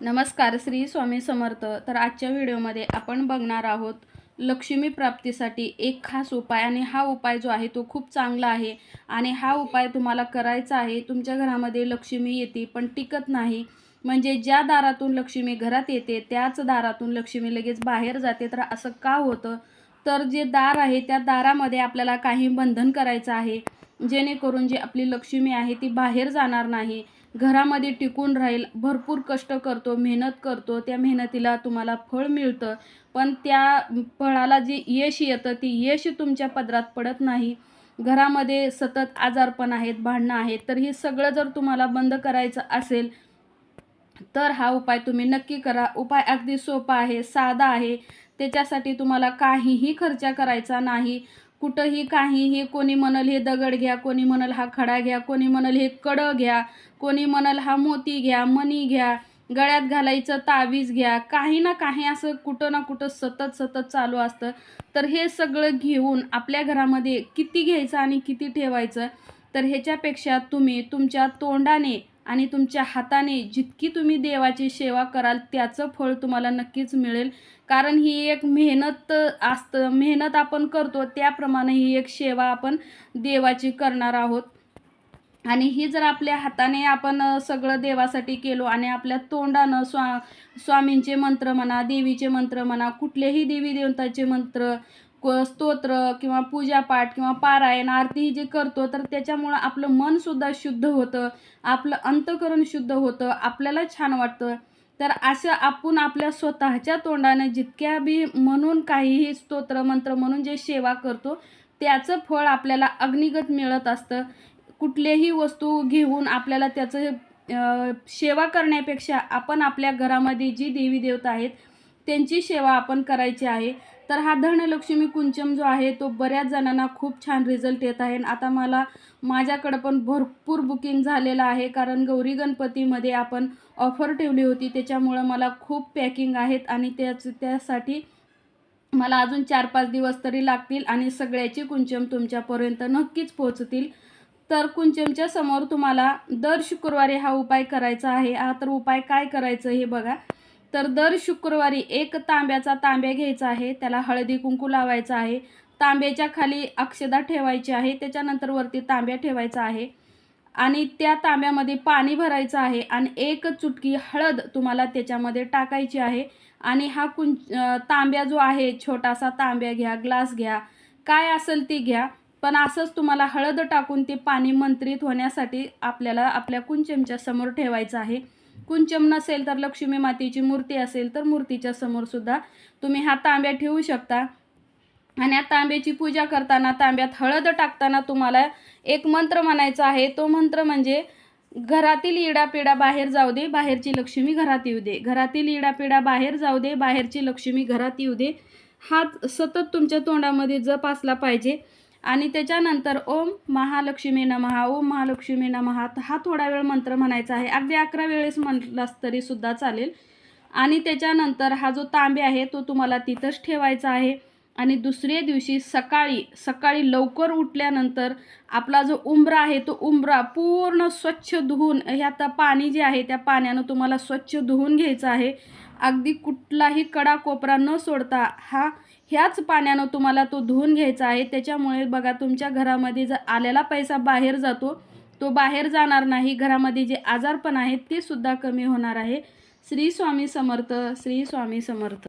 नमस्कार श्री स्वामी समर्थ. तर आजच्या व्हिडिओमध्ये आपण बघणार आहोत लक्ष्मी प्राप्तीसाठी एक खास उपाय आणि हा उपाय जो आहे तो खूप चांगला आहे आणि हा उपाय तुम्हाला करायचा आहे. तुमच्या घरामध्ये लक्ष्मी येते पण टिकत नाही. म्हणजे ज्या दारातून लक्ष्मी घरात येते त्याच दारातून लक्ष्मी लगेच बाहेर जाते. तर असं का होतं? तर जे दार आहे त्या दारामध्ये आपल्याला काही बंधन करायचं आहे. जेणेकरून जी आपली लक्ष्मी आहे ती बाहेर जाणार नाही. घरामध्ये टिकून राहील भरपूर कष्ट करतो मेहनत करतो त्या मेहनतीला तुम्हाला फळ मिळतं. पण त्या फळाला जे यश येतं ती यश तुमच्या पदरात पडत नाही. घरामध्ये सतत आजारपण आहेत भांडणं आहेत तर हे सगळं जर तुम्हाला बंद करायचं असेल तर हा उपाय तुम्ही नक्की करा. उपाय अगदी सोपा आहे साधा आहे. त्याच्यासाठी तुम्हाला काहीही खर्च करायचा नाही. कुठंही काहीही कोणी म्हणल हे दगड घ्या कोणी म्हणल हा खडा घ्या कोणी म्हणल हे कडं घ्या कोणी म्हणल हा मोती घ्या मणी घ्या गळ्यात घालायचं तावीज घ्या काही ना काही असं कुठं ना कुठं सतत सतत चालू असतं. तर हे सगळं घेऊन आपल्या घरामध्ये किती घ्यायचं आणि किती ठेवायचं तर ह्याच्यापेक्षा तुम्ही तुमच्या तोंडाने आणि तुमच्या हाताने जितकी तुम्ही देवाची सेवा कराल त्याचं फळ तुम्हाला नक्कीच मिळेल. कारण ही एक मेहनत असतं मेहनत आपण करतो त्याप्रमाणे ही एक सेवा आपण देवाची करणार आहोत. आणि ही जर आपल्या हाताने आपण सगळं देवासाठी केलो आणि आपल्या तोंडानं स्वा स्वामींचे मंत्र म्हणा देवीचे मंत्र म्हणा कुठलेही देवी देवताचे मंत्र को स्तोत्र किंवा पूजापाठ किंवा पारायण आरती ही जे करतो तर त्याच्यामुळं आपलं मनसुद्धा शुद्ध होतं आपलं अंतकरण शुद्ध होतं आपल्याला छान वाटतं. तर असं आपण आपल्या स्वतःच्या तोंडाने जितक्या बी म्हणून काहीही स्तोत्र मंत्र म्हणून जे सेवा करतो त्याचं फळ आपल्याला अग्निगत मिळत असतं. कुठलेही वस्तू घेऊन आपल्याला त्याचं सेवा करण्यापेक्षा आपण आपल्या घरामध्ये जी देवी देवता आहेत त्यांची सेवा आपण करायची आहे. तर हा धनलक्ष्मी कुंचम जो आहे तो बऱ्याच जणांना खूप छान रिझल्ट येत आहे. आणि आता मला माझ्याकडं पण भरपूर बुकिंग झालेलं आहे कारण गौरी गणपतीमध्ये आपण ऑफर ठेवली होती. त्याच्यामुळं मला खूप पॅकिंग आहेत आणि त्याच त्यासाठी मला अजून चार पाच दिवस तरी लागतील आणि सगळ्याची कुंचम तुमच्यापर्यंत नक्कीच पोहोचतील. तर कुंचमच्या समोर तुम्हाला दर शुक्रवारी हा उपाय करायचा आहे. हा तर उपाय काय करायचं हे बघा. तर दर शुक्रवारी एक तांब्याचा तांब्या घ्यायचा आहे त्याला हळदी कुंकू लावायचा आहे. तांब्याच्या खाली अक्षदा ठेवायची आहे त्याच्यानंतर वरती तांब्या ठेवायचा आहे. आणि त्या तांब्यामध्ये पाणी भरायचं आहे आणि एक चुटकी हळद तुम्हाला त्याच्यामध्ये टाकायची आहे. आणि हा कुं तांब्या जो आहे छोटासा तांब्या घ्या ग्लास घ्या काय असेल ती घ्या. पण असंच तुम्हाला हळद टाकून ते पाणी मंत्रित होण्यासाठी आपल्याला आपल्या कुंचमच्या समोर ठेवायचं आहे. कुंचम नसेल तर लक्ष्मी मातेची मूर्ती असेल तर मूर्तीच्या समोरसुद्धा तुम्ही हा तांब्या ठेवू शकता. आणि या तांब्याची पूजा करताना तांब्यात हळद टाकताना तुम्हाला एक मंत्र म्हणायचा आहे. तो मंत्र म्हणजे घरातील इडापिडा बाहेर जाऊ दे बाहेरची लक्ष्मी घरात येऊ दे. घरातील इडापिडा बाहेर जाऊ दे बाहेरची लक्ष्मी घरात येऊ दे. हा सतत तुमच्या तोंडामध्ये जप असला पाहिजे. आणि त्याच्यानंतर ओम महालक्ष्मी नमहा ओम महालक्ष्मी नमहा. हा थोडा वेळ मंत्र म्हणायचा आहे. अगदी अकरा वेळेस म्हटलास तरी सुद्धा चालेल. आणि त्याच्यानंतर हा जो तांबे आहे तो तुम्हाला तिथंच ठेवायचा आहे. आणि दुसऱ्या दिवशी सकाळी सकाळी लवकर उठल्यानंतर आपला जो उंबरा आहे तो उंबरा पूर्ण स्वच्छ धुवून ह्यात पाणी जे आहे त्या पाण्यानं तुम्हाला स्वच्छ धुवून घ्यायचं आहे. अगदी कुठलाही कडा कोपरा न सोडता हा ह्याच पाण्यानं तुम्हाला तो धुवून घ्यायचा आहे. त्याच्यामुळे बघा तुमच्या घरामध्ये जर आलेला पैसा बाहेर जातो तो बाहेर जाणार नाही. घरामध्ये जे आजारपण आहेत ते सुद्धा कमी होणार आहे. श्री स्वामी समर्थ श्री स्वामी समर्थ.